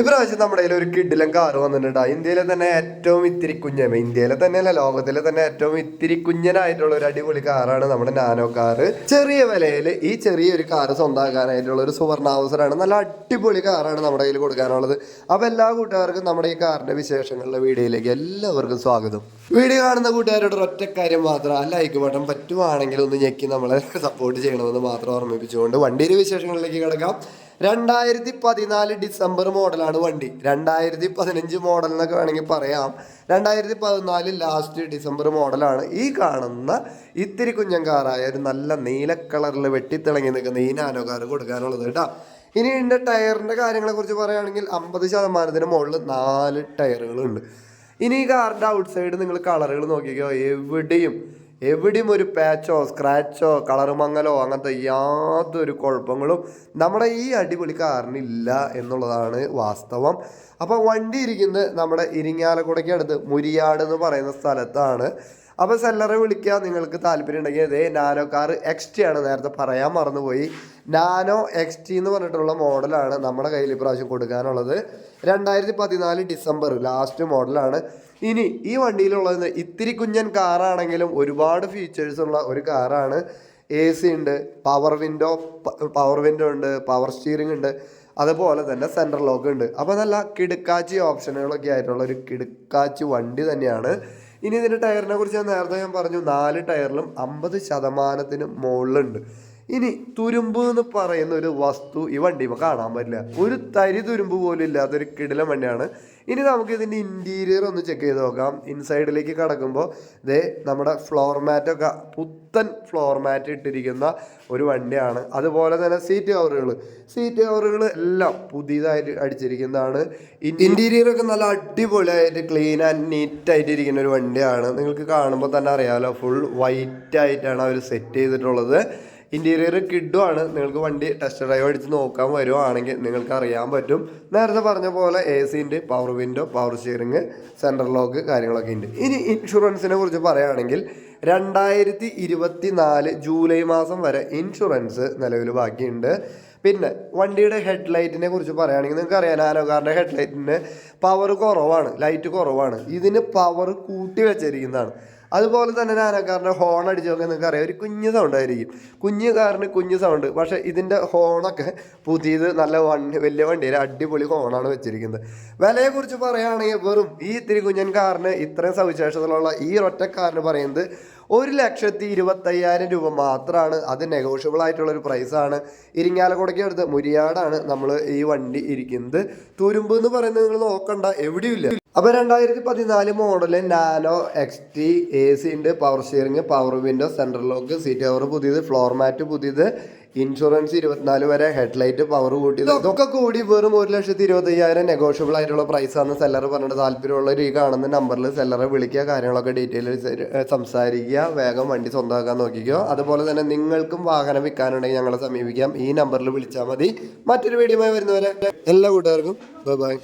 ഇപ്രാവശ്യം നമ്മുടെ കയ്യിൽ ഒരു കിഡിലും കാറ് വന്നിട്ടുണ്ട്. ഇന്ത്യയിലെ തന്നെ ഏറ്റവും ഇത്തിരി കുഞ്ഞൻ ഇന്ത്യയിലെ തന്നെയല്ല ലോകത്തിലെ തന്നെ ഏറ്റവും ഇത്തിരി കുഞ്ഞനായിട്ടുള്ള ഒരു അടിപൊളി കാറാണ് നമ്മുടെ നാനോ കാറ്. ചെറിയ വിലയിൽ ഈ ചെറിയൊരു കാറ് സ്വന്തമാക്കാനായിട്ടുള്ള ഒരു സുവർണാവസരമാണ്. നല്ല അടിപൊളി കാറാണ് നമ്മുടെ കയ്യിൽ കൊടുക്കാനുള്ളത്. അപ്പോൾ എല്ലാ കൂട്ടുകാർക്കും നമ്മുടെ ഈ കാറിന്റെ വിശേഷങ്ങളുടെ വീഡിയോയിലേക്ക് എല്ലാവർക്കും സ്വാഗതം. വീഡിയോ കാണുന്ന കൂട്ടുകാരോട് ഒറ്റ കാര്യം മാത്രം ആ ലൈക്ക് ബട്ടൺ പറ്റുവാണെങ്കിൽ ഒന്ന് ഞെക്കി നമ്മളെ സപ്പോർട്ട് ചെയ്യണമെന്ന് മാത്രം ഓർമ്മിപ്പിച്ചുകൊണ്ട് വണ്ടിയുടെ വിശേഷങ്ങളിലേക്ക് കിടക്കാം. രണ്ടായിരത്തി പതിനാല് ഡിസംബർ മോഡലാണ് വണ്ടി. രണ്ടായിരത്തി പതിനഞ്ച് മോഡൽ എന്നൊക്കെ വേണമെങ്കിൽ പറയാം. രണ്ടായിരത്തി പതിനാല് ലാസ്റ്റ് ഡിസംബർ മോഡലാണ്. ഈ കാണുന്ന ഇത്തിരി കുഞ്ഞൻ കാറായ ഒരു നല്ല നീല കളറിൽ വെട്ടിത്തിളങ്ങി നിൽക്കുന്ന ഈ നാനോ കാർ കൊടുക്കാനുള്ളത് കേട്ടോ. ഇനി ഇതിന്റെ ടയറിന്റെ കാര്യങ്ങളെ കുറിച്ച് പറയുകയാണെങ്കിൽ അമ്പത് ശതമാനത്തിന് മുകളിൽ നാല് ടയറുകളുണ്ട് ഇനി ഈ കാറിന്റെ ഔട്ട് സൈഡ് നിങ്ങൾ കളറുകൾ നോക്കിക്കോ. എവിടെയും എവിടെയും ഒരു പാച്ചോ സ്ക്രാച്ചോ കളർ മങ്ങലോ അങ്ങനത്തെ യാതൊരു കുഴപ്പങ്ങളും നമ്മുടെ ഈ അടിപൊളി കാറിനില്ല എന്നുള്ളതാണ് വാസ്തവം. അപ്പോൾ വണ്ടി ഇരിക്കുന്നത് നമ്മുടെ ഇരിങ്ങാലക്കുടയ്ക്ക് അടുത്ത് മുരിയാട് എന്ന് പറയുന്ന സ്ഥലത്താണ് അപ്പോൾ സെല്ലറെ വിളിക്കുക നിങ്ങൾക്ക് താല്പര്യം ഉണ്ടെങ്കിൽ അതേ നാനോ കാർ എക്സ് ടി ആണ് നേരത്തെ പറയാൻ മറന്നുപോയി. നാനോ എക്സ് ടി എന്ന് പറഞ്ഞിട്ടുള്ള മോഡലാണ് നമ്മുടെ കയ്യിൽ ഇപ്രാവശ്യം കൊടുക്കാനുള്ളത്. രണ്ടായിരത്തി പതിനാല് ഡിസംബർ ലാസ്റ്റ് മോഡലാണ് ഇനി ഈ വണ്ടിയിലുള്ളത് ഇത്തിരി കുഞ്ഞൻ കാറാണെങ്കിലും ഒരുപാട് ഫീച്ചേഴ്സ് ഉള്ള ഒരു കാറാണ് എ സി ഉണ്ട് പവർ വിൻഡോ പവർ വിൻഡോ ഉണ്ട് പവർ സ്റ്റിയറിംഗ് ഉണ്ട്. അതുപോലെ തന്നെ സെൻട്രൽ ലോക്ക് ഉണ്ട്. അപ്പോൾ നല്ല കിടുക്കാച്ചി ഓപ്ഷനുകളൊക്കെ ആയിട്ടുള്ള ഒരു കിടുക്കാച്ചി വണ്ടി തന്നെയാണ്. ഇനി ഇതിന്റെ ടയറിനെ കുറിച്ച് ഞാൻ നേരത്തെ ഞാൻ പറഞ്ഞു നാല് ടയറിലും അമ്പത് ശതമാനത്തിന് മുകളിലുണ്ട്. ഇനി തുരുമ്പ് എന്ന് പറയുന്ന ഒരു വസ്തു ഈ വണ്ടി വണ്ടിമ കാണാൻ പറ്റില്ല. ഒരു തരി തുരുമ്പ് പോലും ഇല്ലാത്ത ഒരു വണ്ടിയാണ്. ഇനി നമുക്ക് ഇതിന്റെ ഇന്റീരിയർ ഒന്ന് ചെക്ക് ചെയ്ത് നോക്കാം. ഇൻസൈഡിലേക്ക് കടക്കുമ്പോൾ ദേ നമ്മുടെ ഫ്ലോർ മാറ്റൊക്കെ പുത്തൻ ഫ്ലോർ മാറ്റ് ഇട്ടിരിക്കുന്ന ഒരു വണ്ടിയാണ്. അതുപോലെ തന്നെ സീറ്റ് കവറുകൾ സീറ്റ് കവറുകൾ എല്ലാം പുതിയതായിട്ട് അടിച്ചിരിക്കുന്നതാണ്. ഇന്റീരിയറൊക്കെ നല്ല അടിപൊളിയായിട്ട് ക്ലീൻ ആൻഡ് നീറ്റ് ആയിട്ട് ഇരിക്കുന്ന ഒരു വണ്ടിയാണ്. നിങ്ങൾക്ക് കാണുമ്പോൾ തന്നെ അറിയാമല്ലോ ഫുൾ വൈറ്റ് ആയിട്ടാണ് അവർ സെറ്റ് ചെയ്തിട്ടുള്ളത്. ഇന്റീരിയർ കിഡുമാണ് നിങ്ങൾക്ക് വണ്ടി ടെസ്റ്റ് ഡ്രൈവ് അടിച്ച് നോക്കാൻ വരുവാണെങ്കിൽ നിങ്ങൾക്ക് അറിയാൻ പറ്റും. നേരത്തെ പറഞ്ഞ പോലെ എ സിന്റെ power window power steering central lock കാര്യങ്ങളൊക്കെ ഉണ്ട്. ഇനി ഇൻഷുറൻസിനെ കുറിച്ച് പറയുകയാണെങ്കിൽ രണ്ടായിരത്തി ഇരുപത്തി നാല് ജൂലൈ മാസം വരെ ഇൻഷുറൻസ് നിലവിൽ ബാക്കിയുണ്ട്. പിന്നെ വണ്ടിയുടെ ഹെഡ് ലൈറ്റിനെ കുറിച്ച് പറയുകയാണെങ്കിൽ നിങ്ങൾക്ക് അറിയാം നാനോ കാറിന്റെ ഹെഡ് ലൈറ്റിന് പവർ കുറവാണ് ലൈറ്റ് കുറവാണ്. ഇതിന് പവർ കൂട്ടി വെച്ചിരിക്കുന്നതാണ്. അതുപോലെ തന്നെ നാനക്കാറിന്റെ ഹോൺ അടിച്ച് നോക്കാൻ നിങ്ങൾക്ക് അറിയാം. ഒരു കുഞ്ഞു സൗണ്ട് ആയിരിക്കും. കുഞ്ഞു കാറിന് കുഞ്ഞു സൗണ്ട് പക്ഷേ ഇതിന്റെ ഹോണൊക്കെ പുതിയത് നല്ല വണ്ടി വലിയ വണ്ടിയിൽ അടിപൊളി ഹോണാണ് വെച്ചിരിക്കുന്നത്. വിലയെക്കുറിച്ച് പറയുകയാണെങ്കിൽ വെറും ഈ ഇത്തിരി കുഞ്ഞൻ കാറിന് ഇത്രയും സവിശേഷതകളുള്ള ഈ ഒറ്റ പറയുന്നത് ഒരു ലക്ഷത്തി ഇരുപത്തയ്യായിരം രൂപ മാത്രമാണ്. അത് നെഗോഷ്യബിൾ ആയിട്ടുള്ള ഒരു പ്രൈസാണ് ഇരിങ്ങാലക്കുടയ്ക്ക് അടുത്ത് മുരിയാടാണ് നമ്മൾ ഈ വണ്ടി ഇരിക്കുന്നത്. തുരുമ്പ് എന്ന് പറയുന്നത് നിങ്ങൾ നോക്കണ്ട എവിടെയും അപ്പോൾ രണ്ടായിരത്തി പതിനാല് model Nano X T A C ഉണ്ട് power steering power window central lock seat cover പുതിയത് ഫ്ലോർ മാറ്റ് പുതിയത് ഇൻഷുറൻസ് ഇരുപത്തിനാല് വരെ ഹെഡ്ലൈറ്റ് പവർ കൂട്ടിയത്. ഇതൊക്കെ കൂടി വെറും ഒരു ലക്ഷത്തി ഇരുപത്തയ്യായിരം നെഗോഷ്യബിൾ ആയിട്ടുള്ള പ്രൈസാണ് സെല്ലർ പറഞ്ഞിട്ട് താല്പര്യമുള്ളവർ ഈ കാണുന്ന നമ്പറിൽ സെല്ലറെ വിളിക്കുക കാര്യങ്ങളൊക്കെ ഡീറ്റെയിൽ സംസാരിക്കുക വേഗം വണ്ടി സ്വന്തമാക്കാൻ നോക്കിക്കോ. അതുപോലെ തന്നെ നിങ്ങൾക്കും വാഹനം വിൽക്കാനുണ്ടെങ്കിൽ ഞങ്ങളെ സമീപിക്കാം. ഈ നമ്പറിൽ വിളിച്ചാൽ മതി. മറ്റൊരു വീഡിയോ വരുന്നവരെ എല്ലാ കൂട്ടുകാർക്കും ബൈ ബൈ